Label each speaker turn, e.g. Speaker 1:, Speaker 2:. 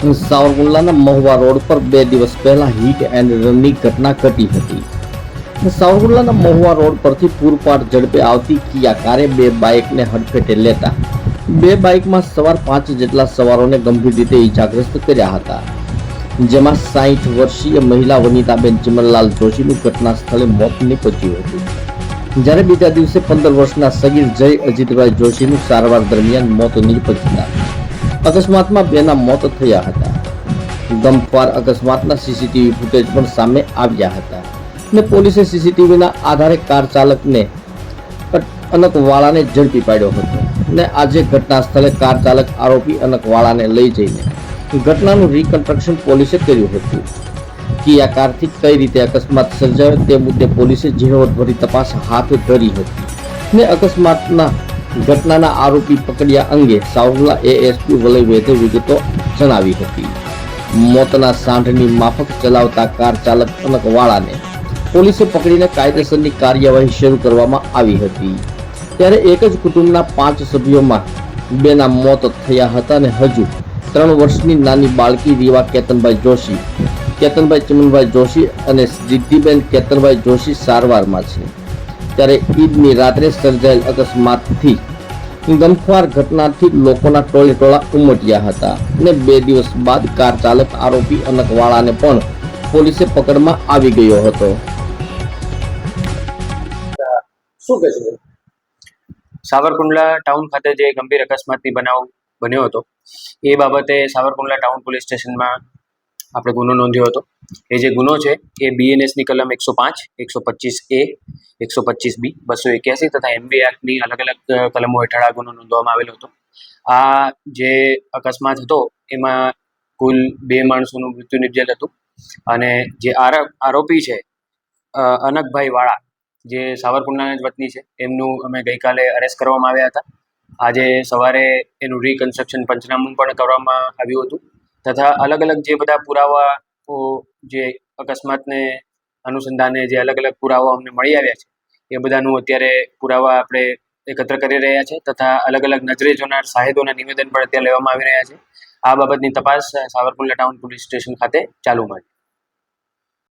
Speaker 1: સાવરકુંડલાના Mahuva road પર બે દિવસ પહેલા હિટ એન્ડ રનની ઘટના ઘટી હતી. સાવરકુંડલાના મહુવા રોડ પરથી પૂરપાટ ઝડપે આવતી કિયા કારે બે બાઇકને હડફેટે લેતા. બે બાઇકમાં સવાર પાંચ જેટલા સવારોને ગંભીર રીતે ઈજાગ્રસ્ત કર્યા હતા. જેમાં સાહીઠ વર્ષીય મહિલા વનિતાબેન ચિમનલાલ જોશીનું ઘટના સ્થળે મોત નીપજ્યું હતું. જ્યારે બીજા દિવસે પંદર વર્ષના સગીર જય અજીતભાઈ જોશીનું સારવાર દરમિયાન મોત નીપજતા અકસ્માતમાં બેના મોત થયા હતા. ગમખ્વાર અકસ્માતના સીસીટીવી ફૂટેજ પણ સામે આવ્યા હતા ને પોલીસે સીસીટીવીના આધારે કાર ચાલકને અનકવાળાને ઝડપી પાડ્યો હતો ને આજે ઘટના સ્થળે કાર ચાલક આરોપી અનકવાળાને લઈ જઈને ઘટનાનું રિકન્સ્ટ્રક્શન પોલીસે કર્યું હતું. કિયા કારથી કઈ રીતે અકસ્માત સર્જાયો તે મુદ્દે પોલીસે ઝીણવટભરી તપાસ હાથ ધરી હતી. ને અકસ્માતના ઘટનાના આરોપી પકડ્યા અંગે સાવરલા એએસપી વલય વેધે વિગતો જણાવી હતી. મોતના સાંઢની માફક ચલાવતા કાર ચાલક અનકવાળાને પોલીસે પકડીને કાયદેસરની કાર્યવાહી શરૂ કરવામાં આવી હતી. ત્યારે એક જ કુટુંબના પાંચ સભ્યોમાં બેના મોત થયા હતા અને હજુ ત્રણ વર્ષની નાની બાળકી રીવા કેતનભાઈ જોશી, કેતનભાઈ ચમનભાઈ જોશી અને સિદ્ધિબેન કેતનભાઈ જોશી સારવારમાં છે. ત્યારે ઈદની રાત્રે સર્જાયેલ અકસ્માતથી ગમખ્વાર ઘટનાથી લોકોના ટોળે ટોળા ઉમટ્યા હતા અને બે દિવસ બાદ કાર ચાલક આરોપી અનકવાળાને પણ પોલીસે પકડમાં આવી ગયો હતો.
Speaker 2: શું કહેશો
Speaker 3: સાવરકુંડલા ટાઉન ખાતે જે ગંભીર અકસ્માતની બનાવ બન્યો હતો એ બાબતે સાવરકુંડલા ટાઉન પોલીસ સ્ટેશનમાં આપણે ગુનો નોંધ્યો હતો. એ જે ગુનો છે, એ બીએનએસની કલમ એકસો પાંચ, એકસો પચીસ એ એકસો પચીસ બી બસો એક્યાસી તથા એમબી એક્ટની અલગ અલગ કલમો હેઠળ આ ગુનો નોંધવામાં આવેલો હતો. આ જે અકસ્માત હતો, એમાં કુલ બે માણસોનું મૃત્યુ નિપજેલ હતું. અને જે આરો આરોપી છે અનકભાઈ વાળા, જે સાવરકુંડલાના જ વતની છે, એમનું અમે ગઈકાલે અરેસ્ટ કરવામાં આવ્યા હતા. આજે સવારે એનું રિકન્સ્ટ્રક્શન પંચનામું પણ કરવામાં આવ્યું હતું. તથા અલગ અલગ જે બધા પુરાવાઓ જે અકસ્માતને અનુસંધાને જે અલગ અલગ પુરાવાઓ અમને મળી આવ્યા છે, એ બધાનું અત્યારે પુરાવા આપણે એકત્ર કરી રહ્યા છે તથા અલગ અલગ નજરે જોનાર સાહેદોના નિવેદન પણ અત્યારે લેવામાં આવી રહ્યા છે. આ બાબતની તપાસ સાવરકુંડલા ટાઉન પોલીસ સ્ટેશન ખાતે ચાલુ છે